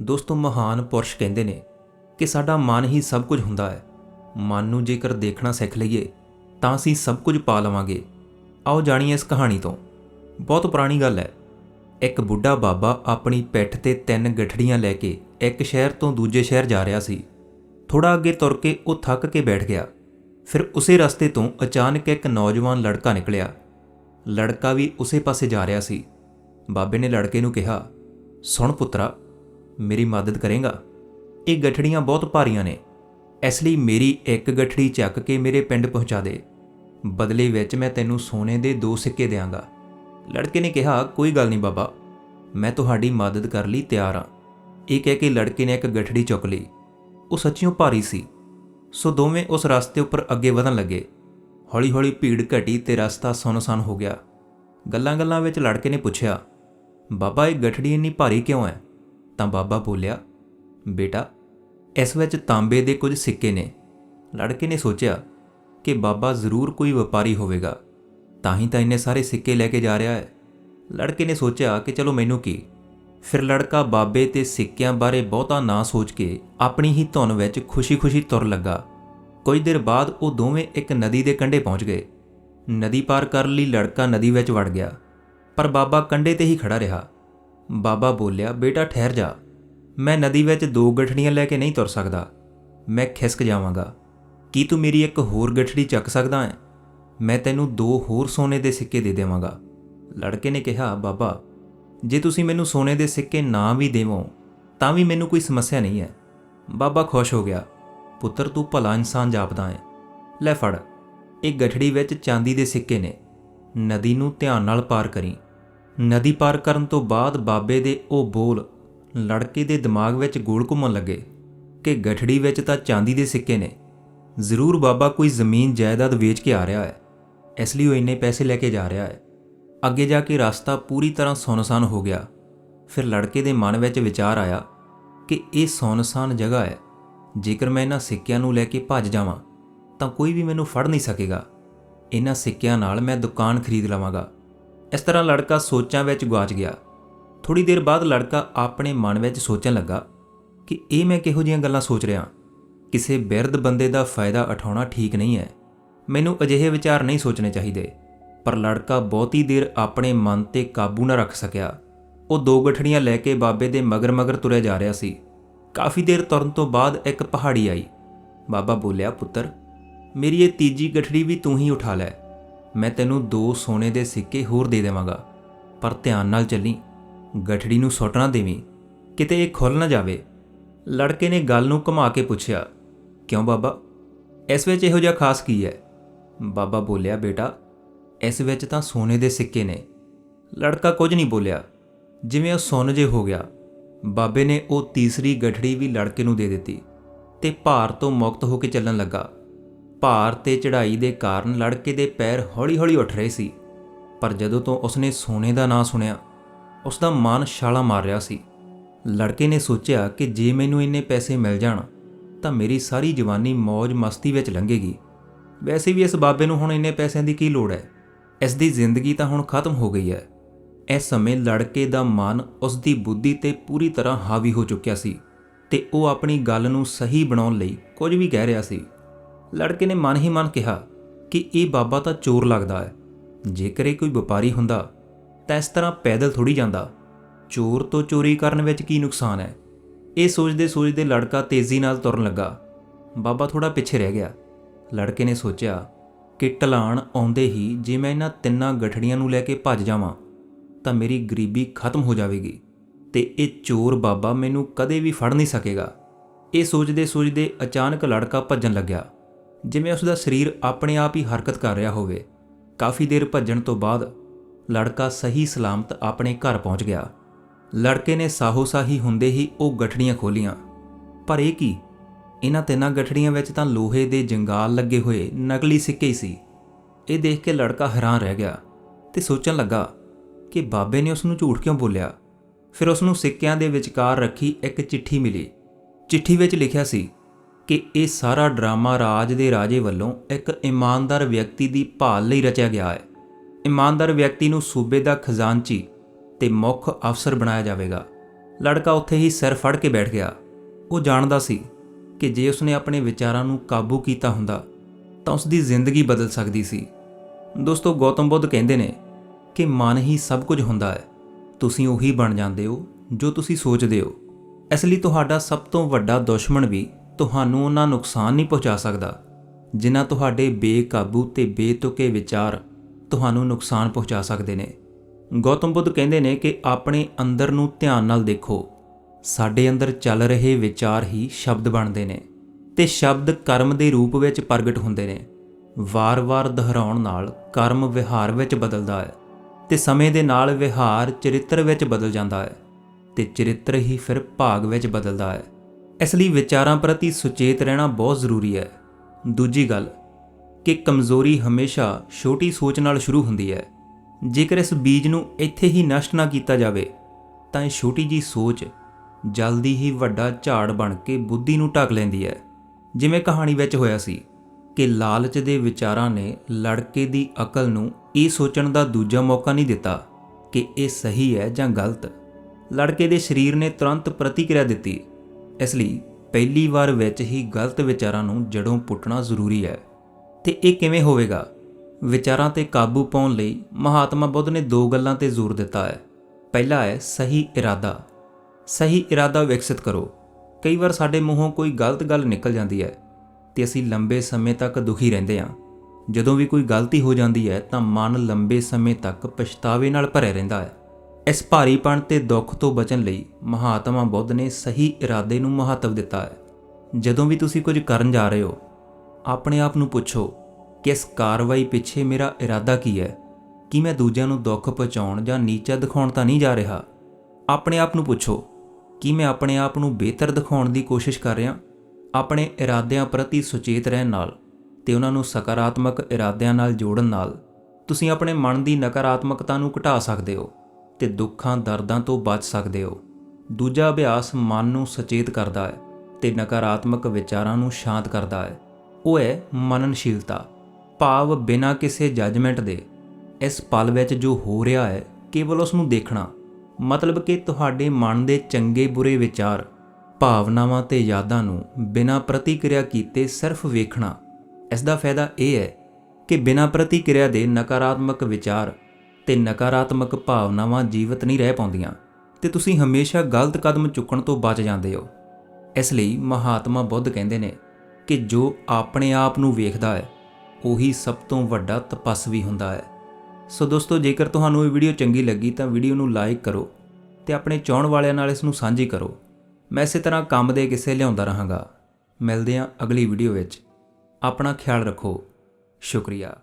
ਦੋਸਤੋ ਮਹਾਨ ਪੁਰਸ਼ ਕਹਿੰਦੇ ਨੇ ਕਿ ਸਾਡਾ ਮਨ ਹੀ ਸਭ ਕੁਝ ਹੁੰਦਾ ਹੈ। ਮਨ ਨੂੰ ਜੇਕਰ ਦੇਖਣਾ ਸਿੱਖ ਲਈਏ, ਤਾਂ ਅਸੀਂ ਸਭ ਕੁਝ ਪਾ ਲਵਾਂਗੇ। ਆਓ ਜਾਣੀਏ ਇਸ ਕਹਾਣੀ ਤੋਂ। ਬਹੁਤ ਪੁਰਾਣੀ ਗੱਲ ਹੈ। ਇੱਕ ਬੁੱਢਾ ਬਾਬਾ ਆਪਣੀ ਪਿੱਠ ਤੇ ਤਿੰਨ ਗਠੜੀਆਂ ਲੈ ਕੇ ਇੱਕ ਸ਼ਹਿਰ ਤੋਂ ਦੂਜੇ ਸ਼ਹਿਰ ਜਾ ਰਿਹਾ ਸੀ। ਥੋੜਾ ਅੱਗੇ ਤੁਰ ਕੇ ਉਹ ਥੱਕ ਕੇ ਬੈਠ ਗਿਆ। ਫਿਰ ਉਸੇ ਰਸਤੇ ਤੋਂ ਅਚਾਨਕ ਇੱਕ ਨੌਜਵਾਨ ਲੜਕਾ ਨਿਕਲਿਆ। ਲੜਕਾ ਵੀ ਉਸੇ ਪਾਸੇ ਜਾ ਰਿਹਾ ਸੀ। ਬਾਬੇ ਨੇ ਲੜਕੇ ਨੂੰ ਕਿਹਾ, ਸੁਣ ਪੁੱਤਰਾ ਮੇਰੀ ਮਦਦ ਕਰੇਗਾ। ਇਹ ਗਠੜੀਆਂ ਬਹੁਤ ਭਾਰੀਆਂ ਨੇ। ਇਸ ਲਈ ਮੇਰੀ ਇੱਕ ਗਠੜੀ ਚੱਕ ਕੇ ਮੇਰੇ ਪਿੰਡ ਪਹੁੰਚਾ ਦੇ। ਬਦਲੇ ਵਿੱਚ ਮੈਂ ਤੈਨੂੰ ਸੋਨੇ ਦੇ ਦੋ ਸਿੱਕੇ ਦੇਵਾਂਗਾ ਲੜਕੇ ਨੇ ਕਿਹਾ, ਕੋਈ ਗੱਲ ਨਹੀਂ ਬਾਬਾ, ਮੈਂ ਤੁਹਾਡੀ ਮਦਦ ਕਰ ਲਈ, ਤਿਆਰ ਹਾਂ। ਇਹ ਕਹਿ ਕੇ ਲੜਕੇ ਨੇ ਇੱਕ ਗਠੜੀ ਚੁੱਕ ਲਈ। ਉਹ ਸੱਚਿਓ ਭਾਰੀ ਸੀ। ਸੋ ਦੋਵੇਂ ਉਸ ਰਸਤੇ ਉੱਪਰ ਅੱਗੇ ਵਧਣ ਲੱਗੇ। ਹੌਲੀ-ਹੌਲੀ ਭੀੜ ਘਟੀ ਤੇ ਰਸਤਾ ਸੁੰਨਸਾਨ ਹੋ ਗਿਆ। ਗੱਲਾਂ-ਗੱਲਾਂ ਵਿੱਚ ਲੜਕੇ ਨੇ ਪੁੱਛਿਆ, ਬਾਬਾ, ਇਹ ਗਠੜੀ ਇੰਨੀ ਭਾਰੀ ਕਿਉਂ ਹੈ? ਤਾਂ ਬਾਬਾ ਬੋਲਿਆ, ਬੇਟਾ, ਇਸ ਵਿੱਚ ਤਾਂਬੇ ਦੇ ਕੁਝ ਸਿੱਕੇ ਨੇ। ਲੜਕੇ ਨੇ ਸੋਚਿਆ ਕਿ ਬਾਬਾ ਜ਼ਰੂਰ ਕੋਈ ਵਪਾਰੀ ਹੋਵੇਗਾ, ਤਾਂ ਹੀ ਤਾਂ ਇੰਨੇ ਸਾਰੇ ਸਿੱਕੇ ਲੈ ਕੇ ਜਾ ਰਿਹਾ ਹੈ। ਲੜਕੇ ਨੇ ਸੋਚਿਆ ਕਿ ਚਲੋ ਮੈਨੂੰ ਕੀ, ਫਿਰ ਲੜਕਾ ਬਾਬੇ ਤੇ ਸਿੱਕਿਆਂ ਬਾਰੇ ਬਹੁਤਾ ਨਾ ਸੋਚ ਕੇ ਆਪਣੀ ਹੀ ਧੁਨ ਵਿੱਚ ਖੁਸ਼ੀ-ਖੁਸ਼ੀ ਤੁਰ ਲੱਗਾ। ਕੁਝ ਦੇਰ ਬਾਅਦ ਉਹ ਦੋਵੇਂ ਇੱਕ ਨਦੀ ਦੇ ਕੰਢੇ ਪਹੁੰਚ ਗਏ। ਨਦੀ ਪਾਰ ਕਰਨ ਲਈ ਲੜਕਾ ਨਦੀ ਵਿੱਚ ਵੜ ਗਿਆ, ਪਰ ਬਾਬਾ ਕੰਢੇ ਤੇ ਹੀ ਖੜਾ ਰਿਹਾ। ਬਾਬਾ ਬੋਲਿਆ, ਬੇਟਾ, ਠਹਿਰ ਜਾ। ਮੈਂ ਨਦੀ ਵਿੱਚ ਦੋ ਗਠੜੀਆਂ ਲੈ ਕੇ ਨਹੀਂ ਤੁਰ ਸਕਦਾ। ਮੈਂ ਖਿਸਕ ਜਾਵਾਂਗਾ। ਕੀ ਤੂੰ ਮੇਰੀ ਇੱਕ ਹੋਰ ਗਠੜੀ ਚੱਕ ਸਕਦਾ ਹੈ? ਮੈਂ ਤੈਨੂੰ ਦੋ ਹੋਰ ਸੋਨੇ ਦੇ ਸਿੱਕੇ ਦੇ ਦੇਵਾਂਗਾ। ਲੜਕੇ ਨੇ ਕਿਹਾ, ਬਾਬਾ, ਜੇ ਤੁਸੀਂ ਮੈਨੂੰ ਸੋਨੇ ਦੇ ਸਿੱਕੇ ਨਾ ਵੀ ਦੇਵੋ, ਤਾਂ ਵੀ ਮੈਨੂੰ ਕੋਈ ਸਮੱਸਿਆ ਨਹੀਂ ਹੈ। ਬਾਬਾ ਖੁਸ਼ ਹੋ ਗਿਆ, ਪੁੱਤਰ, ਤੂੰ ਭਲਾ ਇਨਸਾਨ ਜਾਪਦਾ ਹੈ। ਲੈ ਫੜ, ਇਹ ਗਠੜੀ ਵਿੱਚ ਚਾਂਦੀ ਦੇ ਸਿੱਕੇ ਨੇ। ਨਦੀ ਨੂੰ ਧਿਆਨ ਨਾਲ ਪਾਰ ਕਰੀ। ਨਦੀ ਪਾਰ ਕਰਨ ਤੋਂ ਬਾਅਦ ਬਾਬੇ ਦੇ ਉਹ ਬੋਲ ਲੜਕੇ ਦੇ ਦਿਮਾਗ ਵਿੱਚ ਗੋਲ ਘੁੰਮਣ ਲੱਗੇ ਕਿ ਗਠੜੀ ਵਿੱਚ ਤਾਂ ਚਾਂਦੀ ਦੇ ਸਿੱਕੇ ਨੇ। ਜ਼ਰੂਰ ਬਾਬਾ ਕੋਈ ਜ਼ਮੀਨ ਜਾਇਦਾਦ ਵੇਚ ਕੇ ਆ ਰਿਹਾ ਹੈ। ਇਸ ਲਈ ਉਹ ਇੰਨੇ ਪੈਸੇ ਲੈ ਕੇ ਜਾ ਰਿਹਾ ਹੈ। ਅੱਗੇ ਜਾ ਕੇ ਰਸਤਾ ਪੂਰੀ ਤਰ੍ਹਾਂ ਸੁੰਨਸਾਨ ਹੋ ਗਿਆ। ਫਿਰ ਲੜਕੇ ਦੇ ਮਨ ਵਿੱਚ ਵਿਚਾਰ ਆਇਆ ਕਿ ਇਹ ਸੁੰਨਸਾਨ ਜਗ੍ਹਾ ਹੈ। ਜੇਕਰ ਮੈਂ ਇਹਨਾਂ ਸਿੱਕਿਆਂ ਨੂੰ ਲੈ ਕੇ ਭੱਜ ਜਾਵਾਂ, ਤਾਂ ਕੋਈ ਵੀ ਮੈਨੂੰ ਫੜ ਨਹੀਂ ਸਕੇਗਾ। ਇਹਨਾਂ ਸਿੱਕਿਆਂ ਨਾਲ ਮੈਂ ਦੁਕਾਨ ਖਰੀਦ ਲਵਾਂਗਾ। ਇਸ ਤਰ੍ਹਾਂ ਲੜਕਾ ਸੋਚਾਂ ਵਿੱਚ ਗੁਆਚ ਗਿਆ। ਥੋੜੀ ਦੇਰ ਬਾਅਦ ਲੜਕਾ ਆਪਣੇ ਮਨ ਵਿੱਚ ਸੋਚਣ ਲੱਗਾ ਕਿ ਇਹ ਮੈਂ ਕਿਹੋ ਜਿਹੀਆਂ ਗੱਲਾਂ ਸੋਚ ਰਿਹਾ ਕਿਸੇ ਬਿਰਧ ਬੰਦੇ ਦਾ ਫਾਇਦਾ ਉਠਾਉਣਾ ਠੀਕ ਨਹੀਂ ਹੈ। ਮੈਨੂੰ ਅਜਿਹੇ ਵਿਚਾਰ ਨਹੀਂ ਸੋਚਣੇ ਚਾਹੀਦੇ। ਪਰ ਲੜਕਾ ਬਹੁਤੀ ਦੇਰ ਆਪਣੇ ਮਨ ਤੇ ਕਾਬੂ ਨਾ ਰੱਖ ਸਕਿਆ। ਉਹ ਦੋ ਗਠੜੀਆਂ ਲੈ ਕੇ ਬਾਬੇ ਦੇ ਮਗਰ-ਮਗਰ ਤੁਰਿਆ ਜਾ ਰਿਹਾ ਸੀ। ਕਾਫੀ ਦੇਰ ਤੁਰਨ ਤੋਂ ਬਾਅਦ ਇੱਕ ਪਹਾੜੀ ਆਈ। ਬਾਬਾ ਬੋਲਿਆ, ਪੁੱਤਰ, ਮੇਰੀ ਇਹ ਤੀਜੀ ਗਠੜੀ ਵੀ ਤੂੰ ਹੀ ਉਠਾ ਲੈ। ਮੈਂ ਤੈਨੂੰ ਦੋ ਸੋਨੇ ਦੇ ਸਿੱਕੇ ਹੋਰ ਦੇ ਦੇਵਾਂਗਾ। ਪਰ ਧਿਆਨ ਨਾਲ ਚੱਲੀ। ਗਠੜੀ ਨੂੰ ਸੁੱਟ ਨਾ ਦੇਵੀਂ। ਕਿਤੇ ਇਹ ਖੁੱਲ ਨਾ ਜਾਵੇ। ਲੜਕੇ ਨੇ ਗੱਲ ਨੂੰ ਘੁਮਾ ਕੇ ਪੁੱਛਿਆ, ਕਿਉਂ ਬਾਬਾ? ਇਸ ਵਿੱਚ ਇਹੋ ਜਿਹਾ ਖਾਸ ਕੀ ਹੈ? ਬਾਬਾ ਬੋਲਿਆ, ਬੇਟਾ, ਇਸ ਵਿੱਚ ਤਾਂ ਸੋਨੇ ਦੇ ਸਿੱਕੇ ਨੇ। ਲੜਕਾ ਕੁਝ ਨਹੀਂ ਬੋਲਿਆ। ਜਿਵੇਂ ਉਹ ਸੁੰਨ ਜੇ ਹੋ ਗਿਆ। ਬਾਬੇ ਨੇ ਉਹ ਤੀਸਰੀ ਗਠੜੀ ਵੀ ਲੜਕੇ ਨੂੰ ਦੇ ਦਿੱਤੀ ਤੇ ਭਾਰ ਤੋਂ ਮੁਕਤ ਹੋ ਕੇ ਚੱਲਣ ਲੱਗਾ। ਭਾਰ ਤੇ ਚੜ੍ਹਾਈ ਦੇ ਕਾਰਨ ਲੜਕੇ ਦੇ ਪੈਰ ਹੌਲੀ-ਹੌਲੀ ਉੱਠ ਰਹੇ ਸੀ। ਪਰ ਜਦੋਂ ਤੋਂ ਉਸਨੇ ਸੋਨੇ ਦਾ ਨਾਂ ਸੁਣਿਆ ਉਸ ਦਾ ਮਨ ਛਾਲਾ ਮਾਰ ਰਿਹਾ ਸੀ। ਲੜਕੇ ਨੇ ਸੋਚਿਆ ਕਿ ਜੇ ਮੈਨੂੰ ਇੰਨੇ ਪੈਸੇ ਮਿਲ ਜਾਣ, ਤਾਂ ਮੇਰੀ ਸਾਰੀ ਜਵਾਨੀ ਮौज ਮਸਤੀ ਵਿੱਚ ਲੰਘੇਗੀ। ਵੈਸੇ ਵੀ ਇਸ ਬਾਬੇ ਨੂੰ ਹੁਣ ਇੰਨੇ ਪੈਸਿਆਂ ਦੀ ਕੀ ਲੋੜ ਹੈ? ਇਸ ਦੀ ਜ਼ਿੰਦਗੀ ਤਾਂ ਹੁਣ ਖਤਮ ਹੋ ਗਈ ਹੈ। ਇਸ ਸਮੇਂ ਲੜਕੇ ਦਾ ਮਨ ਉਸ ਦੀ ਬੁੱਧੀ ਤੇ ਪੂਰੀ ਤਰ੍ਹਾਂ ਹਾਵੀ ਹੋ ਚੁੱਕਿਆ ਸੀ ਤੇ ਉਹ ਆਪਣੀ ਗੱਲ ਨੂੰ ਸਹੀ ਬਣਾਉਣ ਲਈ ਕੁਝ ਵੀ ਕਹਿ ਰਿਹਾ ਸੀ। ਲੜਕੇ ਨੇ ਮਨ ਹੀ ਮਨ ਕਿਹਾ ਕਿ ਇਹ ਬਾਬਾ ਤਾਂ ਚੋਰ ਲੱਗਦਾ ਹੈ। ਜੇਕਰ ਇਹ ਕੋਈ ਵਪਾਰੀ ਹੁੰਦਾ, ਤਾਂ ਇਸ ਤਰ੍ਹਾਂ ਪੈਦਲ ਥੋੜੀ ਜਾਂਦਾ। ਚੋਰ ਤੋਂ ਚੋਰੀ ਕਰਨ ਵਿੱਚ ਕੀ ਨੁਕਸਾਨ ਹੈ? ਇਹ ਸੋਚਦੇ ਸੋਚਦੇ ਲੜਕਾ ਤੇਜ਼ੀ ਨਾਲ ਤੁਰਨ ਲੱਗਾ। ਬਾਬਾ ਥੋੜਾ ਪਿੱਛੇ ਰਹਿ ਗਿਆ। ਲੜਕੇ ਨੇ ਸੋਚਿਆ ਕਿ ਢਲਾਣ ਆਉਂਦੇ ਹੀ ਜੇ ਮੈਂ ਇਹਨਾਂ ਤਿੰਨਾਂ ਗਠੜੀਆਂ ਨੂੰ ਲੈ ਕੇ ਭੱਜ ਜਾਵਾਂ, ਤਾਂ ਮੇਰੀ ਗਰੀਬੀ ਖਤਮ ਹੋ ਜਾਵੇਗੀ ਤੇ ਇਹ ਚੋਰ ਬਾਬਾ ਮੈਨੂੰ ਕਦੇ ਵੀ ਫੜ ਨਹੀਂ ਸਕੇਗਾ। ਇਹ ਸੋਚਦੇ ਸੋਚਦੇ ਅਚਾਨਕ ਲੜਕਾ ਭੱਜਣ ਲੱਗਿਆ। ਜਿਵੇਂ ਉਸ ਦਾ ਸਰੀਰ ਆਪਣੇ ਆਪ ਹੀ ਹਰਕਤ ਕਰ ਰਿਹਾ ਹੋਵੇ, ਕਾਫੀ ਦੇਰ ਭੱਜਣ ਤੋਂ ਬਾਅਦ ਲੜਕਾ ਸਹੀ ਸਲਾਮਤ ਆਪਣੇ ਘਰ ਪਹੁੰਚ ਗਿਆ। ਲੜਕੇ ਨੇ ਸਾਹੋ-ਸਾਹੀ ਹੁੰਦੇ ਹੀ ਉਹ ਗਠੜੀਆਂ ਖੋਲੀਆਂ। ਪਰ ਇਹ ਕੀ? ਇਹਨਾਂ ਤਿੰਨਾਂ ਗਠੜੀਆਂ ਵਿੱਚ ਤਾਂ ਲੋਹੇ ਦੇ ਜੰਗਾਲ ਲੱਗੇ ਹੋਏ ਨਕਲੀ ਸਿੱਕੇ ਹੀ ਸੀ। ਇਹ ਦੇਖ ਕੇ ਲੜਕਾ ਹੈਰਾਨ ਰਹਿ ਗਿਆ ਤੇ ਸੋਚਣ ਲੱਗਾ ਕਿ ਬਾਬੇ ਨੇ ਉਸ ਨੂੰ ਝੂਠ ਕਿਉਂ ਬੋਲਿਆ? ਫਿਰ ਉਸ ਨੂੰ ਸਿੱਕਿਆਂ ਦੇ ਵਿਚਕਾਰ ਰੱਖੀ ਇੱਕ ਚਿੱਠੀ ਮਿਲੀ। ਚਿੱਠੀ ਵਿੱਚ ਲਿਖਿਆ ਸੀ ਕਿ ਇਹ ਸਾਰਾ ਡਰਾਮਾ ਰਾਜ ਦੇ ਰਾਜੇ ਵੱਲੋਂ ਇੱਕ ਇਮਾਨਦਾਰ ਵਿਅਕਤੀ ਦੀ ਭਾਲ ਲਈ ਰਚਿਆ ਗਿਆ ਹੈ। ਇਮਾਨਦਾਰ ਵਿਅਕਤੀ ਨੂੰ ਸੂਬੇ ਦਾ ਖਜ਼ਾਨਚੀ ਤੇ ਮੁੱਖ ਅਫਸਰ ਬਣਾਇਆ ਜਾਵੇਗਾ। ਲੜਕਾ ਉੱਥੇ ਹੀ ਸਿਰ ਫੜ ਕੇ ਬੈਠ ਗਿਆ। ਉਹ ਜਾਣਦਾ ਸੀ ਕਿ ਜੇ ਉਸਨੇ ਆਪਣੇ ਵਿਚਾਰਾਂ ਨੂੰ ਕਾਬੂ ਕੀਤਾ ਹੁੰਦਾ, ਤਾਂ ਉਸ ਦੀ ਜ਼ਿੰਦਗੀ ਬਦਲ ਸਕਦੀ ਸੀ। ਦੋਸਤੋ, ਗੌਤਮ ਬੁੱਧ ਕਹਿੰਦੇ ਨੇ ਕਿ ਮਨ ਹੀ ਸਭ ਕੁਝ ਹੁੰਦਾ ਹੈ। ਤੁਸੀਂ ਉਹੀ ਬਣ ਜਾਂਦੇ ਹੋ ਜੋ ਤੁਸੀਂ ਸੋਚਦੇ ਹੋ। ਇਸ ਲਈ ਤੁਹਾਡਾ ਸਭ ਤੋਂ ਵੱਡਾ ਦੁਸ਼ਮਣ ਵੀ ਤੁਹਾਨੂੰ ਉਹਨਾਂ ਨੁਕਸਾਨ ਨਹੀਂ ਪਹੁੰਚਾ ਸਕਦਾ। ਜਿਨ੍ਹਾਂ ਤੁਹਾਡੇ ਬੇਕਾਬੂ ਤੇ ਬੇਤੁਕੇ ਵਿਚਾਰ ਤੁਹਾਨੂੰ ਨੁਕਸਾਨ ਪਹੁੰਚਾ ਸਕਦੇ ਨੇ। ਗੌਤਮ ਬੁੱਧ ਕਹਿੰਦੇ ਨੇ ਕਿ ਆਪਣੇ ਅੰਦਰ ਨੂੰ ਧਿਆਨ ਨਾਲ ਦੇਖੋ। ਸਾਡੇ ਅੰਦਰ ਚੱਲ ਰਹੇ ਵਿਚਾਰ ਹੀ ਸ਼ਬਦ ਬਣਦੇ ਨੇ ਤੇ ਸ਼ਬਦ ਕਰਮ ਦੇ ਰੂਪ ਵਿੱਚ ਪ੍ਰਗਟ ਹੁੰਦੇ ਨੇ। ਵਾਰ-ਵਾਰ ਦੁਹਰਾਉਣ ਨਾਲ ਕਰਮ ਵਿਹਾਰ ਵਿੱਚ ਬਦਲਦਾ ਹੈ ਤੇ ਸਮੇਂ ਦੇ ਨਾਲ ਵਿਹਾਰ ਚਰਿੱਤਰ ਵਿੱਚ ਬਦਲ ਜਾਂਦਾ ਹੈ ਤੇ ਚਰਿੱਤਰ ਹੀ ਫਿਰ ਭਾਗ ਵਿੱਚ ਬਦਲਦਾ ਹੈ। ਇਸ ਲਈ ਵਿਚਾਰਾਂ ਪ੍ਰਤੀ ਸੁਚੇਤ ਰਹਿਣਾ ਬਹੁਤ ਜ਼ਰੂਰੀ ਹੈ। ਦੂਜੀ ਗੱਲ, ਕਿ ਕਮਜ਼ੋਰੀ ਹਮੇਸ਼ਾ ਛੋਟੀ ਸੋਚ ਨਾਲ ਸ਼ੁਰੂ ਹੁੰਦੀ ਹੈ। ਜੇਕਰ ਇਸ ਬੀਜ ਨੂੰ ਇੱਥੇ ਹੀ ਨਸ਼ਟ ਨਾ ਕੀਤਾ ਜਾਵੇ, ਤਾਂ ਇਹ ਛੋਟੀ ਜੀ ਸੋਚ ਜਲਦੀ ਹੀ ਵੱਡਾ ਝਾੜ ਬਣ ਕੇ ਬੁੱਧੀ ਨੂੰ ਢੱਕ ਲੈਂਦੀ ਹੈ। ਜਿਵੇਂ ਕਹਾਣੀ ਵਿੱਚ ਹੋਇਆ ਸੀ ਕਿ ਲਾਲਚ ਦੇ ਵਿਚਾਰਾਂ ਨੇ ਲੜਕੇ ਦੀ ਅਕਲ ਨੂੰ ਇਹ ਸੋਚਣ ਦਾ ਦੂਜਾ ਮੌਕਾ ਨਹੀਂ ਦਿੱਤਾ ਕਿ ਇਹ ਸਹੀ ਹੈ ਜਾਂ ਗਲਤ। ਲੜਕੇ ਦੇ ਸਰੀਰ ਨੇ ਤੁਰੰਤ ਪ੍ਰਤੀਕਿਰਿਆ ਦਿੱਤੀ। ਇਸ ਲਈ ਪਹਿਲੀ ਵਾਰ ਵਿੱਚ ਹੀ ਗਲਤ ਵਿਚਾਰਾਂ ਨੂੰ ਜੜੋਂ ਪੁੱਟਣਾ ਜ਼ਰੂਰੀ ਹੈ। ਤੇ ਇਹ ਕਿਵੇਂ ਹੋਵੇਗਾ? ਵਿਚਾਰਾਂ ਤੇ ਕਾਬੂ ਪਾਉਣ ਲਈ ਮਹਾਤਮਾ ਬੁੱਧ ਨੇ ਦੋ ਗੱਲਾਂ ਤੇ ਜ਼ੋਰ ਦਿੱਤਾ ਹੈ। ਪਹਿਲਾ ਹੈ ਸਹੀ ਇਰਾਦਾ। ਸਹੀ ਇਰਾਦਾ ਵਿਕਸਿਤ ਕਰੋ। ਕਈ ਵਾਰ ਸਾਡੇ ਮੂੰਹੋਂ ਕੋਈ ਗਲਤ ਗੱਲ ਨਿਕਲ ਜਾਂਦੀ ਹੈ ਤੇ ਅਸੀਂ ਲੰਬੇ ਸਮੇਂ ਤੱਕ ਦੁਖੀ ਰਹਿੰਦੇ ਹਾਂ। ਜਦੋਂ ਵੀ ਕੋਈ ਗਲਤੀ ਹੋ ਜਾਂਦੀ ਹੈ ਤਾਂ ਮਨ ਲੰਬੇ ਸਮੇਂ ਤੱਕ ਪਛਤਾਵੇ ਨਾਲ ਭਰਿਆ ਰਹਿੰਦਾ ਹੈ। ਇਸ ਭਾਰੀਪਣ ਤੇ ਦੁੱਖ ਤੋਂ ਬਚਣ ਲਈ ਮਹਾਤਮਾ ਬੁੱਧ ਨੇ ਸਹੀ ਇਰਾਦੇ ਨੂੰ ਮਹੱਤਵ ਦਿੱਤਾ ਹੈ। ਜਦੋਂ ਵੀ ਤੁਸੀਂ ਕੁਝ ਕਰਨ ਜਾ ਰਹੇ ਹੋ, ਆਪਣੇ ਆਪ ਨੂੰ ਪੁੱਛੋ ਕਿ ਇਸ ਕਾਰਵਾਈ ਪਿੱਛੇ ਮੇਰਾ ਇਰਾਦਾ ਕੀ ਹੈ? ਕੀ ਮੈਂ ਦੂਜਿਆਂ ਨੂੰ ਦੁੱਖ ਪਹੁੰਚਾਉਣ ਜਾਂ ਨੀਚਾ ਦਿਖਾਉਣ ਤਾਂ ਨਹੀਂ ਜਾ ਰਿਹਾ? ਆਪਣੇ ਆਪ ਨੂੰ ਪੁੱਛੋ, ਕੀ ਮੈਂ ਆਪਣੇ ਆਪ ਨੂੰ ਬਿਹਤਰ ਦਿਖਾਉਣ ਦੀ ਕੋਸ਼ਿਸ਼ ਕਰ ਰਿਹਾ? ਆਪਣੇ ਇਰਾਦਿਆਂ ਪ੍ਰਤੀ ਸੁਚੇਤ ਰਹਿਣ ਨਾਲ ਤੇ ਉਹਨਾਂ ਨੂੰ ਸਕਾਰਾਤਮਕ ਇਰਾਦਿਆਂ ਨਾਲ ਜੋੜਨ ਨਾਲ ਤੁਸੀਂ ਆਪਣੇ ਮਨ ਦੀ ਨਕਾਰਾਤਮਕਤਾ ਨੂੰ ਘਟਾ ਸਕਦੇ ਹੋ। ਤੇ ਦੁੱਖਾਂ ਦਰਦਾਂ ਤੋਂ ਬਚ ਸਕਦੇ ਹੋ। ਦੂਜਾ ਅਭਿਆਸ ਮਨ ਨੂੰ ਸਚੇਤ ਕਰਦਾ ਹੈ ਤੇ ਨਕਾਰਾਤਮਕ ਵਿਚਾਰਾਂ ਨੂੰ ਸ਼ਾਂਤ ਕਰਦਾ ਹੈ। ਉਹ ਹੈ ਮਨਨਸ਼ੀਲਤਾ। ਭਾਵ ਬਿਨਾਂ ਕਿਸੇ ਜੱਜਮੈਂਟ ਦੇ। ਇਸ ਪਲ ਵਿੱਚ ਜੋ ਹੋ ਰਿਹਾ ਹੈ, ਕੇਵਲ ਉਸ ਨੂੰ ਦੇਖਣਾ। ਮਤਲਬ ਕਿ ਤੁਹਾਡੇ ਮਨ ਦੇ ਚੰਗੇ ਬੁਰੇ ਵਿਚਾਰ, ਭਾਵਨਾਵਾਂ ਤੇ ਯਾਦਾਂ ਨੂੰ ਬਿਨਾਂ ਪ੍ਰਤੀਕਿਰਿਆ ਕੀਤੇ ਸਿਰਫ ਵੇਖਣਾ। ਇਸ ਦਾ ਫਾਇਦਾ ਇਹ ਹੈ ਕਿ ਬਿਨਾਂ ਪ੍ਰਤੀਕਿਰਿਆ ਦੇ ਨਕਾਰਾਤਮਕ ਵਿਚਾਰ ਤੇ ਨਕਾਰਾਤਮਕ ਭਾਵਨਾਵਾਂ ਜੀਵਤ ਨਹੀਂ ਰਹਿ ਪਾਉਂਦੀਆਂ ਤੇ ਤੁਸੀਂ ਹਮੇਸ਼ਾ ਗਲਤ ਕਦਮ ਚੁੱਕਣ ਤੋਂ ਬਚ ਜਾਂਦੇ ਹੋ। ਇਸ ਲਈ ਮਹਾਤਮਾ ਬੁੱਧ ਕਹਿੰਦੇ ਨੇ ਕਿ ਜੋ ਆਪਣੇ ਆਪ ਨੂੰ ਵੇਖਦਾ ਹੈ, ਉਹੀ ਸਭ ਤੋਂ ਵੱਡਾ ਤਪਸਵੀ ਹੁੰਦਾ ਹੈ। ਸੋ ਦੋਸਤੋ, ਜੇਕਰ ਤੁਹਾਨੂੰ ਇਹ ਵੀਡੀਓ ਚੰਗੀ ਲੱਗੀ ਤਾਂ ਵੀਡੀਓ ਨੂੰ ਲਾਈਕ ਕਰੋ ਤੇ ਆਪਣੇ ਚਾਹਣ ਵਾਲਿਆਂ ਨਾਲ ਇਸ ਨੂੰ ਸਾਂਝੀ ਕਰੋ। ਮੈਂ ਇਸੇ ਤਰ੍ਹਾਂ ਕੰਮ ਦੇ ਕਿਸੇ ਲਿਆਉਂਦਾ ਰਹਾਂਗਾ। ਮਿਲਦੇ ਹਾਂ ਅਗਲੀ ਵੀਡੀਓ ਵਿੱਚ। ਆਪਣਾ ਖਿਆਲ ਰੱਖੋ। ਸ਼ੁਕਰੀਆ।